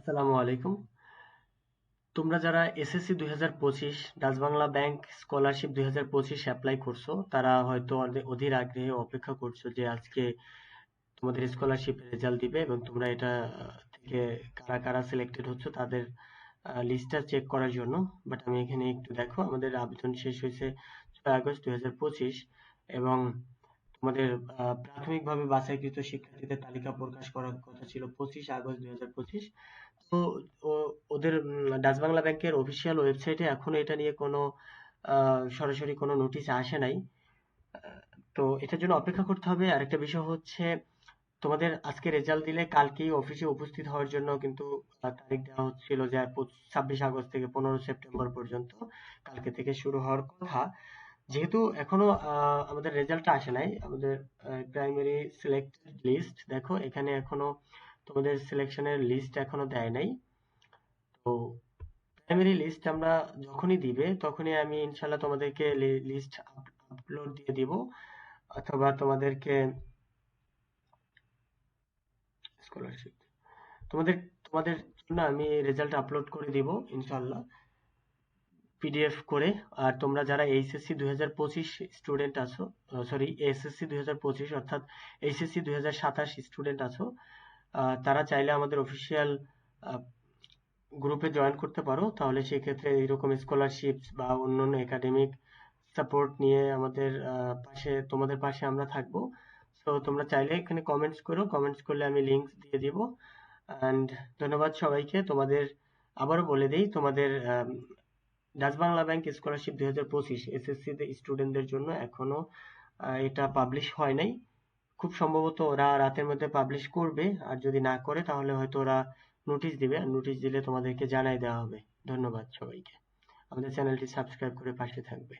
আসসালামু আলাইকুম। তোমরা যারা এসএসসি দুই হাজার পঁচিশ, ডাচ বাংলা ব্যাংক স্কলারশিপ দুই হাজার পঁচিশ অ্যাপ্লাই করছ, তারা হয়তো অধীর আগ্রহে অপেক্ষা করছ যে আজকে তোমাদের স্কলারশিপ রেজাল্ট দিবে এবং তোমরা এটা থেকে কারা কারা সিলেক্টেড হচ্ছে তাদের লিস্টটা চেক করার জন্য। বাট আমি এখানে একটু দেখো, আমাদের আবেদন শেষ হয়েছে ছয় আগস্ট দুই হাজার পঁচিশ এবং তোমাদের প্রাথমিকভাবে বাছাইকৃত শিক্ষার্থীদের তালিকা প্রকাশ করার কথা ছিল পঁচিশ আগস্ট দুই হাজার পঁচিশ। তো ওদের ডাচ বাংলা ব্যাংকের অফিসিয়াল ওয়েবসাইটে এখনও এটা নিয়ে কোনো সরাসরি কোনো নোটিশ আসে নাই। তো, এটার জন্য অপেক্ষা করতে হবে। আরেকটা বিষয় হচ্ছে, তোমাদের আজকে রেজাল্ট দিলে কালকেই অফিসে উপস্থিত হওয়ার জন্য কিন্তু তারিখ দেওয়া হচ্ছিল যে ছাব্বিশ আগস্ট থেকে পনেরো সেপ্টেম্বর পর্যন্ত কালকে থেকে শুরু হওয়ার কথা। যেহেতু এখনও আমাদের রেজাল্টটা আসে নাই, আমাদের প্রাইমারি সিলেক্টেড লিস্ট দেখো, এখানে এখনও তোমাদের সিলেকশনের লিস্ট এখনও দেয় নাই। তো প্রাইমারি লিস্ট আমরা যখনই দিবে, তখনই আমি ইনশাল্লাহ তোমাদেরকে লিস্ট আপলোড দিয়ে দিব, অথবা তোমাদেরকে স্কলারশিপ তোমাদের তোমাদের জন্য আমি রেজাল্ট আপলোড করে দিব ইনশাল্লাহ পিডিএফ করে, আর তোমরা যারা এইচএসসি দুই হাজার পঁচিশ স্টুডেন্ট আছো সরি এসএসসি দুই হাজার পঁচিশ অর্থাৎ এইচএসসি দুই হাজার সাতাশ স্টুডেন্ট আছো তারা চাইলে আমাদের অফিসিয়াল গ্রুপে জয়েন করতে পারো। তাহলে সেক্ষেত্রে এইরকম স্কলারশিপ বা অন্যান্য একাডেমিক সাপোর্ট নিয়ে আমাদের পাশে, তোমাদের পাশে আমরা থাকব। সো তোমরা চাইলে এখানে কমেন্টস করো। কমেন্টস করলে আমি লিঙ্ক দিয়ে দিব। অ্যান্ড ধন্যবাদ সবাইকে। তোমাদের, আবারও বলে দিই, তোমাদের ডাচ বাংলা ব্যাংক স্কলারশিপ দুই হাজার পঁচিশ এসএসসিতে স্টুডেন্টদের জন্য এখনও এটা পাবলিশ হয় নাই। খুব সম্ভবত ওরা রাতের মধ্যে পাবলিশ করবে। আর যদি না করে, তাহলে হয়তো ওরা নোটিশ দিবে। আর নোটিশ দিলে তোমাদেরকে জানাই দেওয়া হবে। ধন্যবাদ সবাইকে। আমাদের চ্যানেলটি সাবস্ক্রাইব করে পাশে থাকবে।